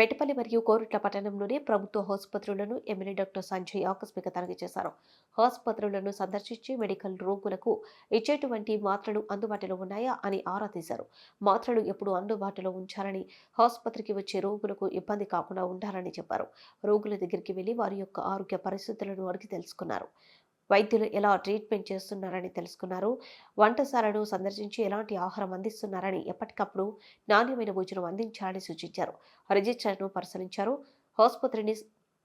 మెట్టపల్లి మరియు కోరుట్ల పట్టణంలోని ప్రభుత్వ ఆసుపత్రులను ఎమ్మెల్యే డాక్టర్ సంజయ్ ఆకస్మిక తనిఖీ చేశారు. ఆసుపత్రులను సందర్శించి మెడికల్ రోగులకు ఇచ్చేటువంటి మాత్రలు అందుబాటులో ఉన్నాయా అని ఆరా తీశారు. మాత్రలు ఎప్పుడు అందుబాటులో ఉంచాలని ఆసుపత్రికి వచ్చే రోగులకు ఇబ్బంది కాకుండా ఉండాలని చెప్పారు. రోగుల దగ్గరికి వెళ్ళి వారి యొక్క ఆరోగ్య పరిస్థితులను అడిగి తెలుసుకున్నారు. వైద్యులు ఎలా ట్రీట్మెంట్ చేస్తున్నారని తెలుసుకున్నారు. వంటశాలను సందర్శించి ఎలాంటి ఆహారం అందిస్తున్నారని ఎప్పటికప్పుడు నాణ్యమైన భోజనం అందించాలని సూచించారు. రిజిస్టర్ను పరిశీలించారు. ఆసుపత్రిని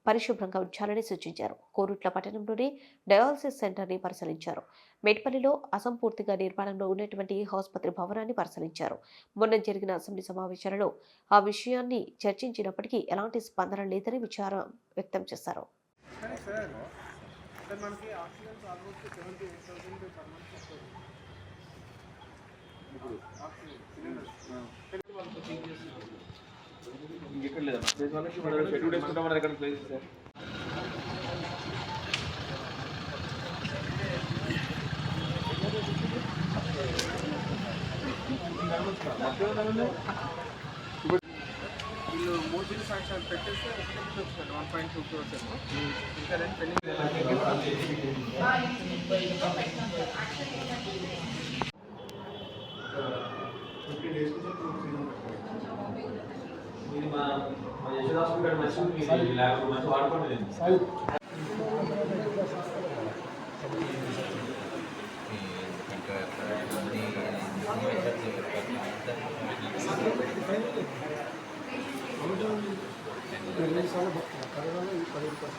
పరిశుభ్రంగా ఉంచాలని సూచించారు. కోరుట్ల పట్టణంలోని డయాలసిస్ సెంటర్ని పరిశీలించారు. మెట్పల్లిలో అసంపూర్తిగా నిర్మాణంలో ఉన్నటువంటి ఆసుపత్రి భవనాన్ని పరిశీలించారు. మొన్న జరిగిన అసెంబ్లీ సమావేశాలలో ఆ విషయాన్ని చర్చించినప్పటికీ ఎలాంటి స్పందన లేదని విచారం వ్యక్తం చేశారు. సార్ మనకి oxygen almost seventy eight thousand per month వస్తుంది. ఆక్సిజన్. సిలిండర్ వాళ్ళకి చెక్ చేస్తున్నారు ఇంకెక్కడ లేదా ప్లేస్ వాళ్ళకి మన దగ్గర టూ డేస్ ఉంటాం మన దగ్గర ప్లేస్ సార్. వీళ్ళు మోడీ సాక్ష్యాలు పెట్టేస్తే ఒకటి వచ్చినారు వన్ పాయింట్ టూ క్రోర్స్ ఏమో ఇంకా రెండు పెండింగ్ ఇది さんの僕の体の行かれる場所。